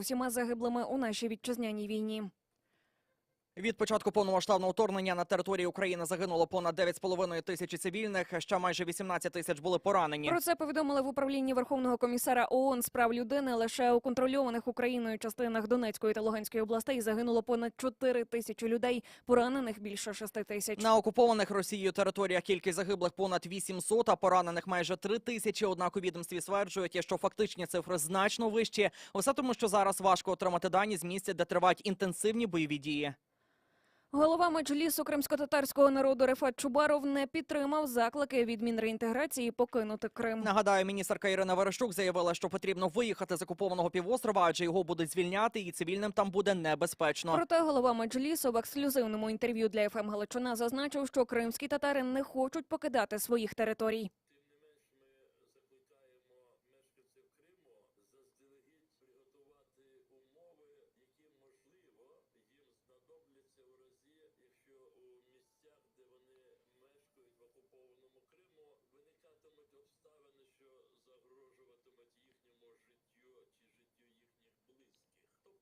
усіма загиблими у нашій вітчизняній війні. Від початку повномасштабного вторгнення на території України загинуло понад 9,5 тисячі цивільних. Ще майже 18 тисяч були поранені. Про це повідомили в управлінні Верховного комісара ООН з прав людини. Лише у контрольованих Україною частинах Донецької та Луганської областей загинуло понад 4 тисячі людей, поранених більше 6 тисяч. На окупованих Росією територіях кількість загиблих понад 800, а поранених майже 3 тисячі. Однак у відомстві стверджують, що фактичні цифри значно вищі. Усе тому, що зараз важко отримати дані з місця, де тривають інтенсивні бойові дії. Голова меджлісу кримсько-татарського народу Рефат Чубаров не підтримав заклики від Мінреінтеграції покинути Крим. Нагадаю, міністерка Ірина Верещук заявила, що потрібно виїхати з окупованого півострова, адже його будуть звільняти, і цивільним там буде небезпечно. Проте голова меджлісу в ексклюзивному інтерв'ю для ФМ Галичина зазначив, що кримські татари не хочуть покидати своїх територій.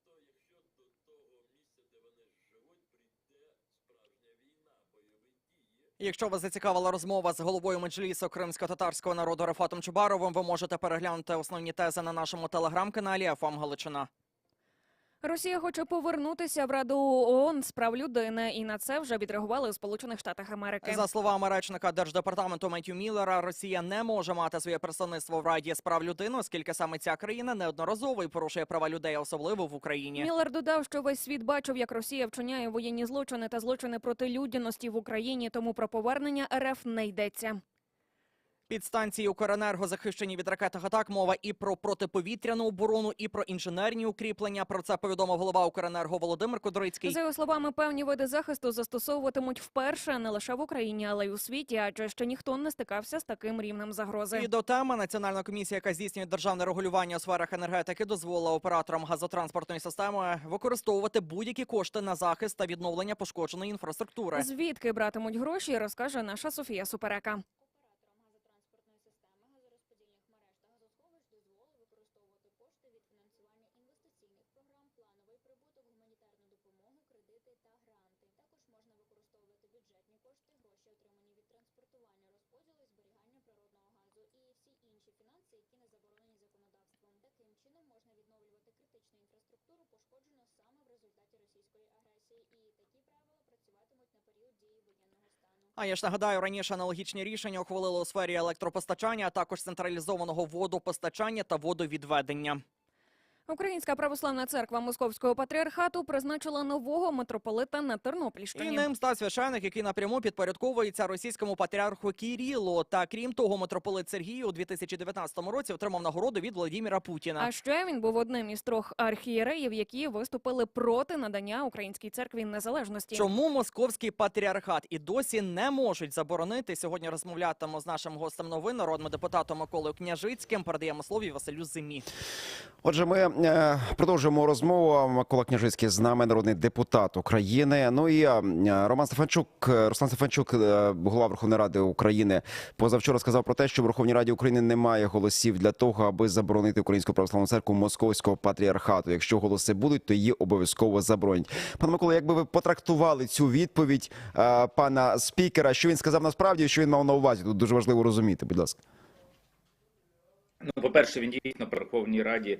Якщо до того місця, де вони живуть, прийде справжня війна, бойові дії. Якщо вас зацікавила розмова з головою меджлісу кримсько-татарського народу Рафатом Чубаровим, ви можете переглянути основні тези на нашому телеграм-каналі ФМ Галичина. Росія хоче повернутися в Раду ООН з прав людини, і на це вже відреагували у Сполучених Штатах Америки. За словами речника держдепартаменту Меттю Міллера, Росія не може мати своє представництво в Раді з прав людини, оскільки саме ця країна неодноразово і порушує права людей, особливо в Україні. Міллер додав, що весь світ бачив, як Росія вчиняє воєнні злочини та злочини проти людяності в Україні, тому про повернення РФ не йдеться. Підстанції Укренерго захищені від ракетних атак. Мова і про протиповітряну оборону, і про інженерні укріплення. Про це повідомив голова Укренерго Володимир Кудрицький. За його словами, певні види захисту застосовуватимуть вперше не лише в Україні, але й у світі, адже ще ніхто не стикався з таким рівнем загрози. І до теми Національна комісія, яка здійснює державне регулювання у сферах енергетики, дозволила операторам газотранспортної системи використовувати будь-які кошти на захист та відновлення пошкодженої інфраструктури. Звідки братимуть гроші, розкаже наша Софія Суперека. Операторам газотранспортної системи, газорозподільних мереж та газосховищ дозволили використовувати кошти від фінансування інвестиційних програм, плановий прибуток, гуманітарну допомогу, кредити та гранти. Також можна використовувати бюджетні кошти, гроші, отримані від транспортування, розподілу і зберігання природного газу і всі інші фінанси, які не заборонені законодавством. Таким чином можна відновлювати критичну інфраструктуру, пошкоджену саме в результаті російської агресії. І такі правила працюватимуть на період дії воєнного стану. А я ж нагадаю, раніше аналогічні рішення ухвалили у сфері електропостачання, а також централізованого водопостачання та водовідведення. Українська православна церква Московського патріархату призначила нового митрополита на І ним став священик, який напряму підпорядковується російському патріарху Кірілу. Та крім того, митрополит Сергій у 2019 році отримав нагороду від Владіміра Путіна. А ще він був одним із трьох архієреїв, які виступили проти надання українській церкві незалежності. Чому московський патріархат і досі не можуть заборонити? Сьогодні розмовлятимемо з нашим гостем новин, народним депутатом Миколою Княжицьким. Передаємо слові Василю Зимі. Отже, ми продовжуємо розмову. Микола Княжицький з нами, народний депутат України. Ну і е, Роман Стефанчук, е, Руслан Стефанчук, е, голова Верховної Ради України, позавчора сказав про те, що в Верховній Раді України немає голосів для того, аби заборонити Українську православну церкву Московського патріархату. Якщо голоси будуть, то її обов'язково заборонять. Пане Микола, якби ви потрактували цю відповідь е, пана спікера, що він сказав насправді, що він мав на увазі? Тут дуже важливо розуміти, будь ласка. Ну, по-перше, він дійсно при Верховній Раді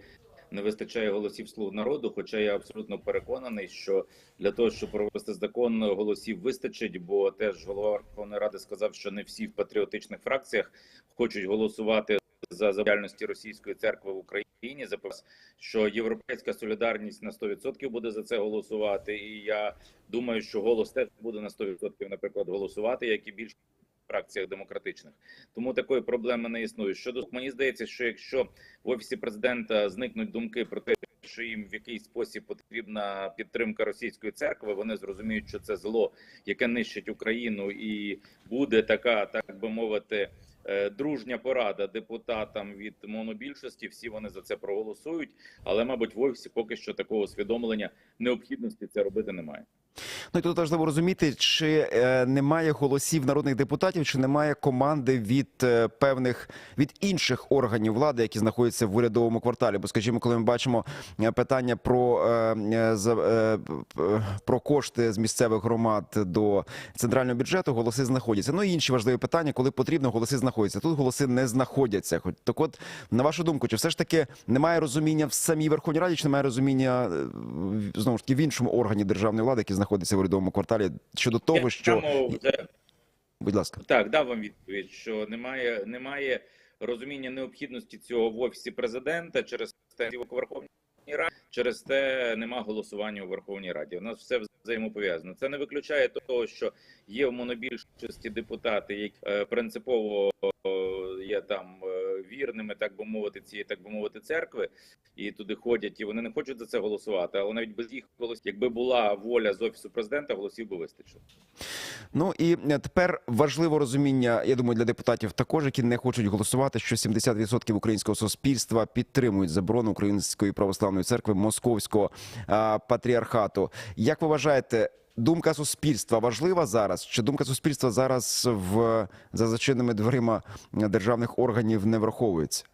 не вистачає голосів слуг народу. Хоча я абсолютно переконаний, що для того, щоб провести закон, голосів вистачить, бо теж голова Верховної Ради сказав, що не всі в патріотичних фракціях хочуть голосувати за діяльності російської церкви в Україні. Запевняв, що європейська солідарність на 100% буде за це голосувати. І я думаю, що голос теж буде на 100%, наприклад, голосувати, як і більше фракціях демократичних. Тому такої проблеми не існує. Щодо мені здається, що якщо в офісі президента зникнуть думки про те, що їм в якийсь спосіб потрібна підтримка російської церкви, вони зрозуміють, що це зло, яке нищить Україну, і буде така, так би мовити. е, Дружня порада депутатам від монобільшості. Всі вони за це проголосують. Але, мабуть, в офісі поки що такого усвідомлення необхідності це робити немає. Ну і тут важливо розуміти, чи е, немає голосів народних депутатів, чи немає команди від е, певних від інших органів влади, які знаходяться в урядовому кварталі. Бо, скажімо, коли ми бачимо е, питання про, е, про кошти з місцевих громад до центрального бюджету, голоси знаходяться. Ну і інші важливі питання, коли потрібно, голоси знаходяться. Тут голоси не знаходяться. Хоч так, от на вашу думку, чи все ж таки немає розуміння в самій Верховній Раді, чи немає розуміння знову ж таки в іншому органі державної влади, який знаходиться в урядовому кварталі, щодо того, Я що вже- будь ласка. Так, дав вам відповідь, що немає, немає розуміння необхідності цього в офісі президента через те в Верховній Раді, через те нема голосування у Верховній Раді. У нас все взаємопов'язано. Це не виключає того, що є в монобільшості депутати, які е, принципово е, є там е, вірними, так би мовити, цієї так би мовити, церкви, і туди ходять, і вони не хочуть за це голосувати. Але навіть без їх голосів, якби була воля з офісу президента, голосів би вистачило. Ну і тепер важливо розуміння, я думаю, для депутатів також, які не хочуть голосувати, що 70% українського суспільства підтримують заборону Української православної церкви Московського а, патріархату. Як ви вважаєте? Думка суспільства важлива зараз? Чи думка суспільства зараз в за зачиненими дверима державних органів не враховується?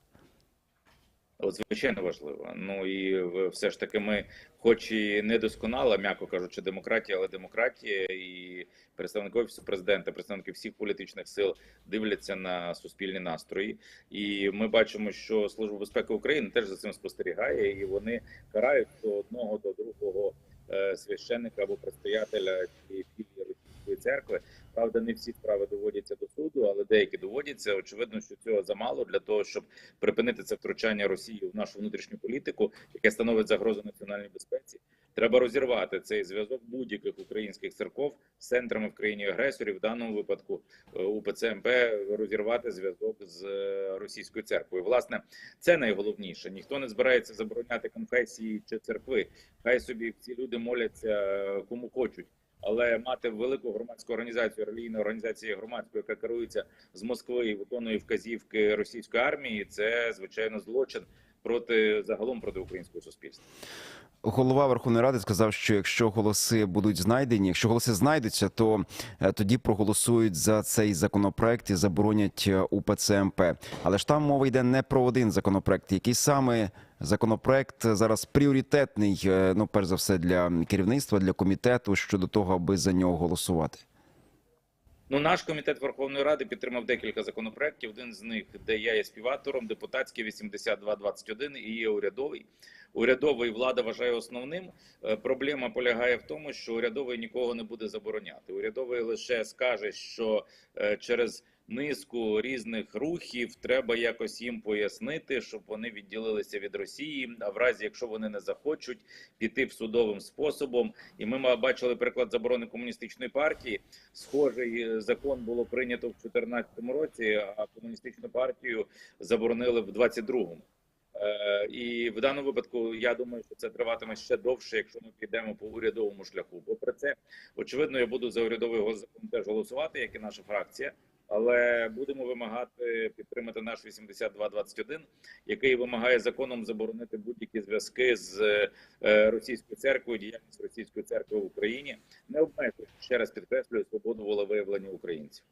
От, звичайно важливо. Ну і все ж таки, ми, хоч і недосконала, м'яко кажучи, демократія, але демократія і представники офісу президента, представники всіх політичних сил дивляться на суспільні настрої. І ми бачимо, що служба безпеки України теж за цим спостерігає, і вони карають до одного до другого священника або предстоятеля цієї філії російської церкви. Правда, не всі справи доводяться до суду, але деякі доводяться. Очевидно, що цього замало для того, щоб припинити це втручання Росії в нашу внутрішню політику, яке становить загрозу національній безпеці. Треба розірвати цей зв'язок будь-яких українських церков з центрами в країні агресорів. В даному випадку е, УПЦ МП розірвати зв'язок з е, російською церквою. Власне, це найголовніше. Ніхто не збирається забороняти конфесії чи церкви. Хай собі ці люди моляться е, кому хочуть. Але мати велику громадську організацію, релігійну організацію громадську, яка керується з Москви і виконує вказівки російської армії, це звичайно злочин проти загалом проти українського суспільства. Голова Верховної Ради сказав, що якщо голоси будуть знайдені, якщо голоси знайдуться, то е, тоді проголосують за цей законопроект і заборонять е, УПЦ МП. Але ж там мова йде не про один законопроект. Який саме законопроект зараз пріоритетний, е, ну перш за все для керівництва, для комітету щодо того, аби за нього голосувати. Ну, наш комітет Верховної Ради підтримав декілька законопроєктів. Один з них, де я є співавтором, депутатський 8221 і є урядовий. Урядовий влада вважає основним. Е, Проблема полягає в тому, що урядовий нікого не буде забороняти. Урядовий лише скаже, що е, через низку різних рухів треба якось їм пояснити, щоб вони відділилися від Росії. А в разі, якщо вони не захочуть піти в судовим способом, і ми бачили приклад заборони комуністичної партії. Схожий е, закон було прийнято в 2014 році, а комуністичну партію заборонили в 22-му. Е, і в даному випадку я думаю, що це триватиме ще довше, якщо ми підемо по урядовому шляху. Попри це, очевидно, я буду за урядовий закон теж голосувати, як і наша фракція. Але будемо вимагати підтримати наш 8221, який вимагає законом заборонити будь-які зв'язки з е, російською церквою, діяльність російської церкви в Україні, не обмежує ще раз підкреслюю свободу волевиявлення українців.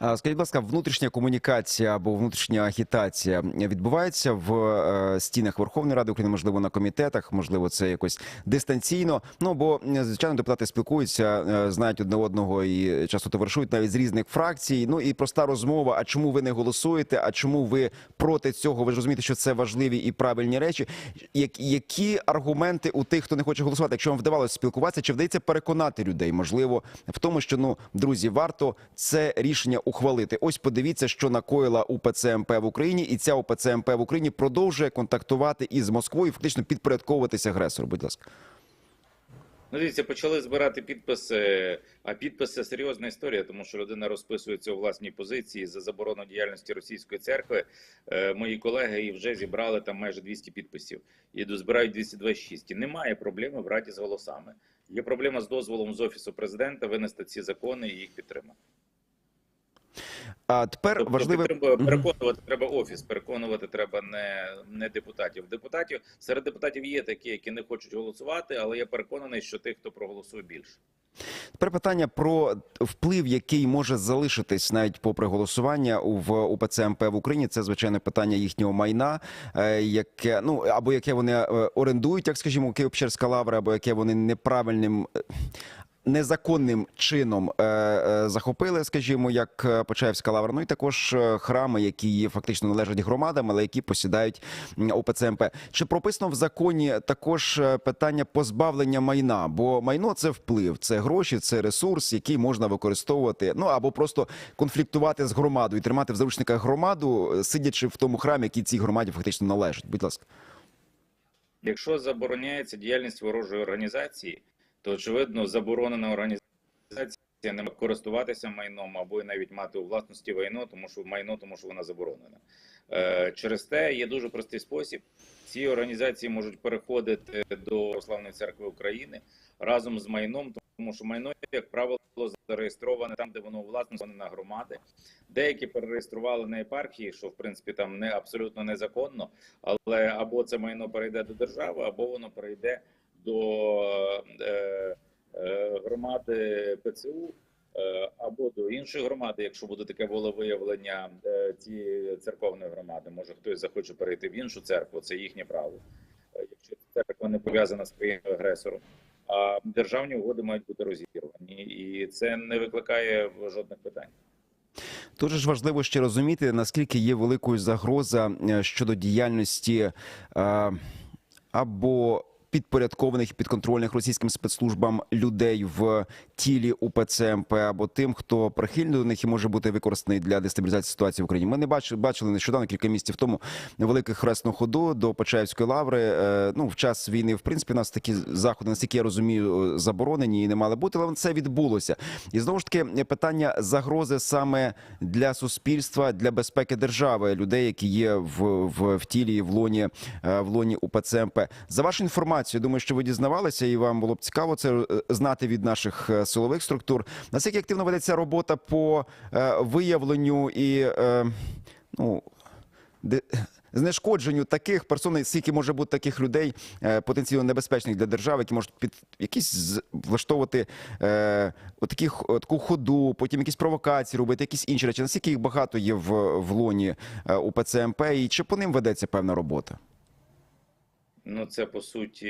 Скажіть, будь ласка, внутрішня комунікація або внутрішня агітація відбувається в е, стінах Верховної Ради України, можливо, на комітетах, можливо, це якось дистанційно. Ну бо звичайно депутати спілкуються, е, знають одне одного і часто товаришують навіть з різних фракцій. Ну і проста розмова. А чому ви не голосуєте? А чому ви проти цього? Ви ж розумієте, що це важливі і правильні речі. Як- Які аргументи у тих, хто не хоче голосувати? Якщо вам вдавалося спілкуватися, чи вдається переконати людей? Можливо, в тому, що ну друзі, варто це рішення ухвалити. Ось подивіться, що накоїла УПЦ МП в Україні, і ця УПЦ МП в Україні продовжує контактувати із Москвою, фактично підпорядковуватися агресору. Будь ласка. Ну, дивіться, почали збирати підписи. А підписи серйозна історія, тому що людина розписується у власній позиції за заборону діяльності російської церкви. Е, мої колеги і вже зібрали там майже 200 підписів і дозбирають 226. І немає проблеми в раді з голосами. Є проблема з дозволом з офісу президента винести ці закони і їх підтримати. А тепер Тобто важливе Мгм. переконувати треба офіс, переконувати треба не, не депутатів. Депутатів серед депутатів є такі, які не хочуть голосувати, але я переконаний, що тих, хто проголосує більше. Тепер питання про вплив, який може залишитись навіть попри голосування в УПЦ МП в Україні. Це звичайно питання їхнього майна, е, яке ну або яке вони е, орендують, як скажімо, Києво-Печерська лавра, або яке вони неправильним. Незаконним чином е, е, захопили, скажімо, як е, Почаївська лавра. Ну і також храми, які фактично належать громадам, але які посідають м, УПЦ МП. Чи прописано в законі також питання позбавлення майна? Бо майно це вплив, це гроші, це ресурс, який можна використовувати. Ну або просто конфліктувати з громадою, і тримати в заручниках громаду, сидячи в тому храмі, який цій громаді фактично належить. Будь ласка. Якщо забороняється діяльність ворожої організації, то очевидно заборонена організація не може користуватися майном або навіть мати у власності майно, тому що майно, тому що вона заборонена. Е, через те є дуже простий спосіб. Ці організації можуть переходити до Православної церкви України разом з майном, тому що майно, як правило, зареєстроване там, де воно у власності на громади. Деякі перереєстрували на єпархії, що в принципі там не абсолютно незаконно, але або це майно перейде до держави, або воно перейде до е, е, громади ПЦУ. е, Або до іншої громади, якщо буде таке волевиявлення цієї церковної громади, може хтось захоче перейти в іншу церкву, це їхнє право. Якщо церква не пов'язана з країною агресором, а державні угоди мають бути розірвані, і це не викликає жодних питань. Дуже ж важливо ще розуміти, наскільки є великою загроза щодо діяльності або підпорядкованих і підконтрольних російським спецслужбам людей в тілі УПЦ МП або тим, хто прихильний до них і може бути використаний для дестабілізації ситуації в Україні. Ми не бачили, бачили нещодавно кілька місяців тому великих хресну ходу до Почаївської лаври. Е, Ну в час війни, в принципі, у нас такі заходи, наскільки я розумію, заборонені і не мали бути, але це відбулося. І знову ж таки питання загрози саме для суспільства, для безпеки держави, людей, які є в, в, в тілі, в лоні е, в лоні УПЦ МП. За вашу інформацію, думаю, що ви дізнавалися, і вам було б цікаво це е, знати від наших е, силових структур. Наскільки активно ведеться робота по е, виявленню і ну. де- Знешкодженню таких персон, скільки може бути таких людей потенційно небезпечних для держави, які можуть під якісь влаштовувати е, отакі, таку ходу, потім якісь провокації робити, якісь інші речі. Наскільки їх багато є в, в лоні е, УПЦ МП, і чи по ним ведеться певна робота? Ну, це по суті,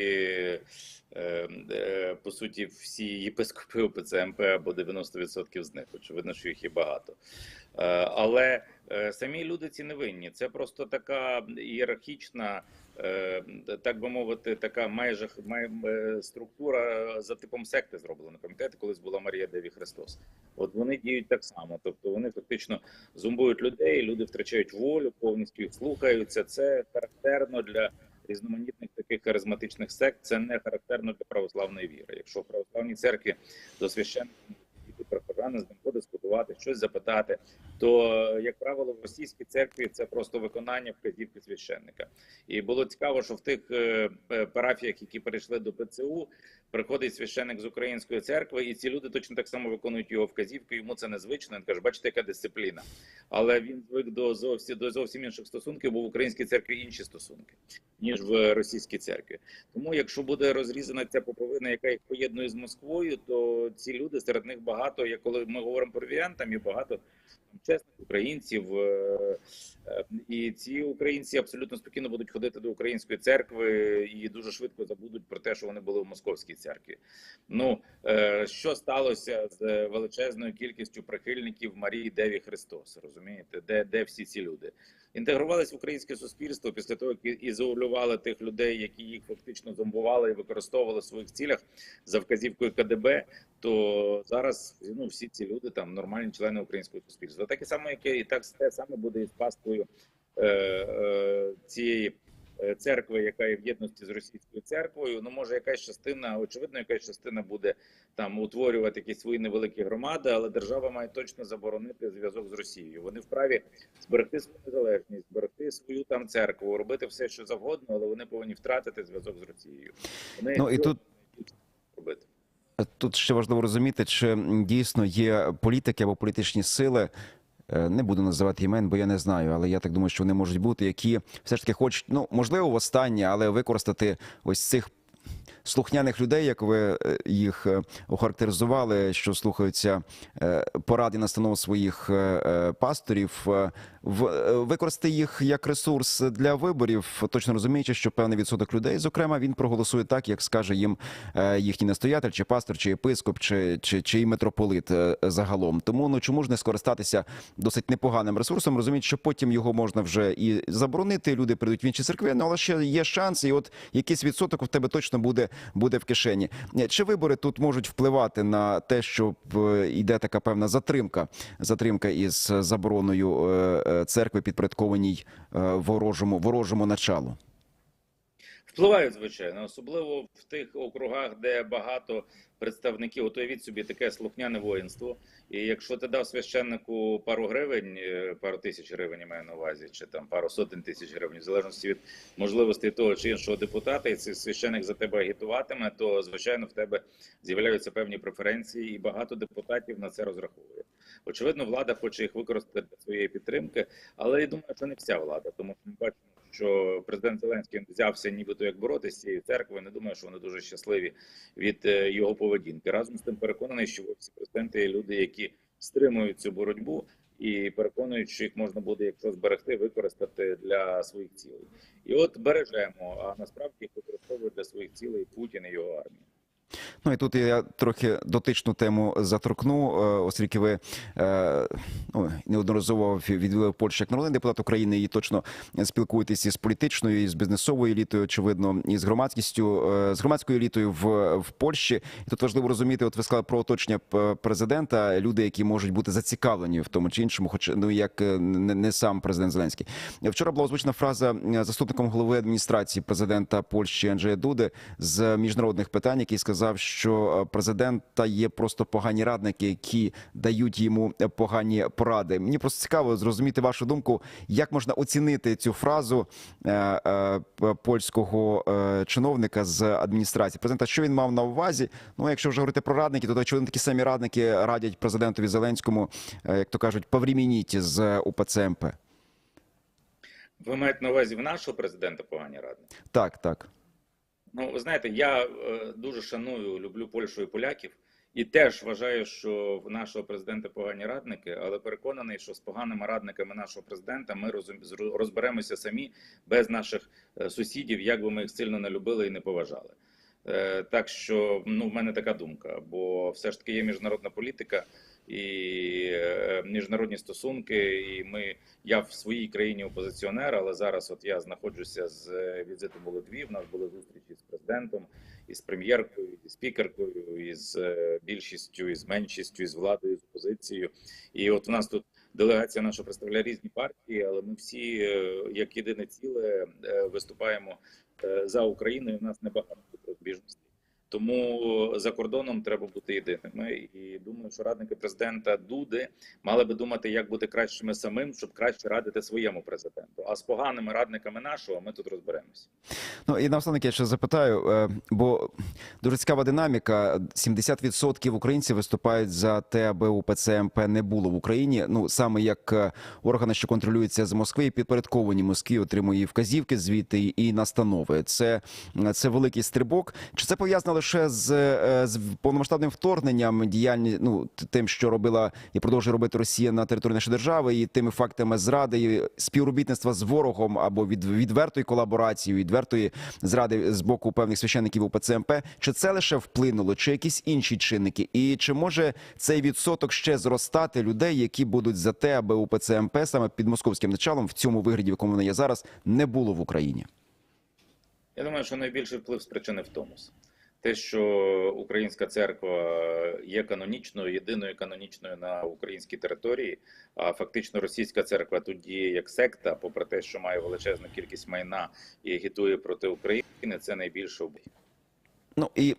е, е, по суті, всі єпископи ОПЦ МП або 90% з них. Очевидно, що їх є багато. Е, але самі люди ці не винні. Це просто така ієрархічна, так би мовити, така майже май, структура за типом секти зроблена. Пам'ятаєте, колись була Марія Деві Христос. От вони діють так само. Тобто вони фактично зомбують людей, люди втрачають волю, повністю їх слухаються. Це характерно для різноманітних таких харизматичних сект. Це не характерно для православної віри. Якщо в православній церкві до священника підійти прихожани з ним подискутувати, щось запитати, то як правило в російській церкві це просто виконання вказівки священника. І було цікаво, що в тих е, парафіях, які перейшли до ПЦУ, приходить священник з української церкви, і ці люди точно так само виконують його вказівки. Йому це незвично. Він каже, бачите, яка дисципліна. Але він звик до зовсім до зовсім інших стосунків, бо в українській церкві інші стосунки ніж в російській церкві. Тому, якщо буде розрізана ця поповина, яка їх поєднує з Москвою, то ці люди серед них багато. Як коли ми говоримо про вірян, там є багато чесних українців, е, е, і ці українці абсолютно спокійно будуть ходити до української церкви і дуже швидко забудуть про те, що вони були в московській церкві. Ну е, що сталося з величезною кількістю прихильників Марії Деві Христос? Розумієте, де, де всі ці люди? Інтегрувалися в українське суспільство після того, як ізолювали тих людей, які їх фактично зомбували і використовували в своїх цілях за вказівкою КДБ. То зараз ну всі ці люди там нормальні члени українського суспільства. Таке саме, яке і так те саме буде і з пасткою е, е, цієї церкви, яка є в єдності з російською церквою. Ну може, якась частина, очевидно, якась частина буде там утворювати якісь свої невеликі громади, але держава має точно заборонити зв'язок з Росією. Вони вправі зберегти свою незалежність, зберегти свою там церкву, робити все, що завгодно, але вони повинні втратити зв'язок з Росією. Вони Ну і тут робити. Тут ще важливо розуміти, чи дійсно є політики або політичні сили. Е, Не буду називати імен, бо я не знаю, але я так думаю, що вони можуть бути, які все ж таки хочуть, ну можливо, востаннє, але використати ось цих слухняних людей, як ви е, їх е, охарактеризували, що слухаються поради настанов своїх пасторів, в- використати їх як ресурс для виборів, точно розуміючи, що певний відсоток людей, зокрема, він проголосує так, як скаже їм е, їхній настоятель, чи пастор, чи єпископ, чи, чи, чи і митрополит е, загалом. Тому ну чому ж не скористатися досить непоганим ресурсом, розуміють, що потім його можна вже і заборонити. Люди прийдуть в інші церкви, ну але ще є шанс, і от якийсь відсоток в тебе точно буде, буде в кишені. Е, Чи вибори тут можуть впливати на те, що е, йде така певна затримка, затримка із забороною е, е, церкви, підпорядкованій е, ворожому ворожому началу? Впливають, звичайно, особливо в тих округах, де багато представників. От собі таке слухняне воїнство. І якщо ти дав священнику пару гривень, е, пару тисяч гривень, я маю на увазі, чи там пару сотень тисяч гривень, в залежності від можливостей того чи іншого депутата, і цей священник за тебе агітуватиме, то звичайно в тебе з'являються певні преференції, і багато депутатів на це розраховує. Очевидно, влада хоче їх використати для своєї підтримки, але я думаю, що не вся влада, тому що ми бачимо, що президент Зеленський взявся нібито як боротися з церквою. Не думаю, що вони дуже щасливі від е, його поведінки. Разом з тим переконаний, що всі президенти є люди, які стримують цю боротьбу і переконують, що їх можна буде, якщо зберегти, використати для своїх цілей. І от бережемо, а насправді їх використовують для своїх цілей Путін і його армія. Ну і тут я трохи дотичну тему заторкну, е, оскільки ви е, ну, неодноразово відвели в Польщу як народний депутат України і точно спілкуєтесь із політичною, і з бізнесовою елітою, очевидно, і з громадськістю, е, з громадською елітою в, в Польщі. І тут важливо розуміти, от ви сказали про оточення президента, люди, які можуть бути зацікавлені в тому чи іншому, хоч ну як не, не сам президент Зеленський. Вчора була озвучена фраза заступником голови адміністрації президента Польщі Анджея Дуди з міжнародних питань, який сказав, що е, президента є просто погані радники, які дають йому е, погані поради. Мені просто цікаво зрозуміти вашу думку, як можна оцінити цю фразу е, польського чиновника з адміністрації президента. Що він мав на увазі? Ну, якщо вже говорити про радників, то очевидно такі самі радники радять президентові Зеленському, як то кажуть, поврімініть з УПЦ МП. Ви маєте на увазі в нашого президента погані радники? Так, так. Ну, ви знаєте, я е, дуже шаную, люблю Польщу і поляків, і теж вважаю, що в нашого президента погані радники, але переконаний, що з поганими радниками нашого президента ми розберемося самі без наших е, сусідів, як би ми їх сильно не любили і не поважали. Е, Так що ну, в мене така думка, бо все ж таки є міжнародна політика і е, міжнародні стосунки. І ми я в своїй країні опозиціонер, але зараз от я знаходжуся з е, візитом у Литві. В нас були зустрічі з президентом, і з прем'єркою, і спікеркою, і з е, більшістю, і з меншістю, і з владою, з опозицією. І от у нас тут делегація наша представляє різні партії, але ми всі як єдине ціле виступаємо за Україну. І в нас небагато розбіжностей. Тому за кордоном треба бути єдиними. І думаю, що радники президента Дуди мали би думати, як бути кращими самим, щоб краще радити своєму президенту. А з поганими радниками нашого ми тут розберемося. Ну і наостанок я ще запитаю, е, бо дуже цікава динаміка. 70% українців виступають за те, аби УПЦ МП не було в Україні. Ну саме як е, органи, що контролюються з Москви, і підпорядковані Москві, отримує вказівки звідти і настанови. Це, це великий стрибок. Чи це пов'язано лише з, е, з повномасштабним вторгненням діяльні, ну тим, що робила і продовжує робити Росія на території нашої держави, і тими фактами зради і співробітництва з ворогом або від відвертої колаборації, відвертої зради з боку певних священників УПЦ МП? Чи це лише вплинуло, чи якісь інші чинники? І чи може цей відсоток ще зростати людей, які будуть за те, аби УПЦ МП саме під московським началом в цьому вигляді, в якому воно є зараз, не було в Україні? Я думаю, що найбільший вплив спричинив Томос. Те, що українська церква є канонічною, єдиною канонічною на українській території, а фактично російська церква тут діє як секта, попри те, що має величезну кількість майна і агітує проти України, це найбільше. Ну і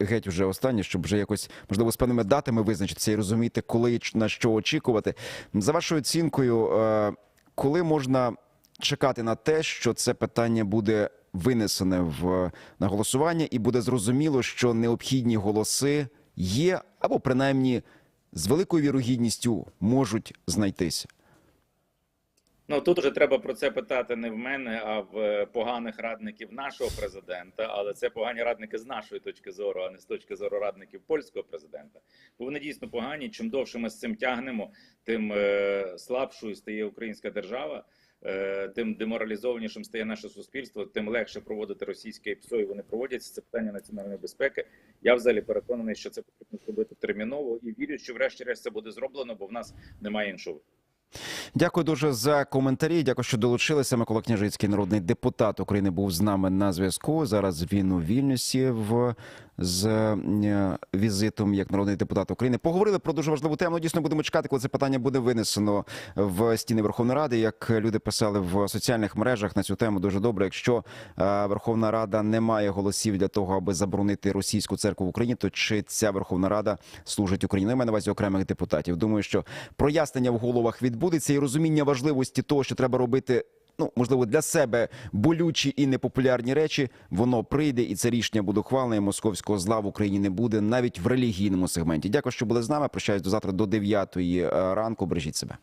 геть вже останнє, щоб вже якось можливо з певними датами визначитися і розуміти, коли на що очікувати. За вашою оцінкою, е, коли можна чекати на те, що це питання буде винесене в на голосування, і буде зрозуміло, що необхідні голоси є, або принаймні з великою вірогідністю можуть знайтися. Ну тут вже треба про це питати не в мене, а в е, поганих радників нашого президента. Але це погані радники з нашої точки зору, а не з точки зору радників польського президента. Бо вони дійсно погані. Чим довше ми з цим тягнемо, тим е, слабшою стає українська держава. Е, Тим деморалізованішим стає наше суспільство, тим легше проводити російське ПСО, і вони проводяться. Це питання національної безпеки. Я взагалі переконаний, що це потрібно зробити терміново і вірю, що врешті-решт це буде зроблено, бо в нас немає іншого. Дякую дуже за коментарі. Дякую, що долучилися. Микола Княжицький, народний депутат України, був з нами на зв'язку. Зараз він у Вільнюсі в з е, візитом як народний депутат України. Поговорили про дуже важливу тему. Дійсно будемо чекати, коли це питання буде винесено в стіни Верховної Ради. Як люди писали в соціальних мережах на цю тему, дуже добре. Якщо е, Верховна Рада не має голосів для того, аби заборонити російську церкву в Україні, то чи ця Верховна Рада служить Україні? Ну, Я маю на увазі окремих депутатів. Думаю, що прояснення в головах відбудеться і розуміння важливості того, що треба робити. Ну, можливо, для себе болючі і непопулярні речі, воно прийде, і це рішення буде ухвалене. Московського зла в Україні не буде навіть в релігійному сегменті. Дякую, що були з нами. Прощаюсь до завтра до 9 ранку. Бережіть себе.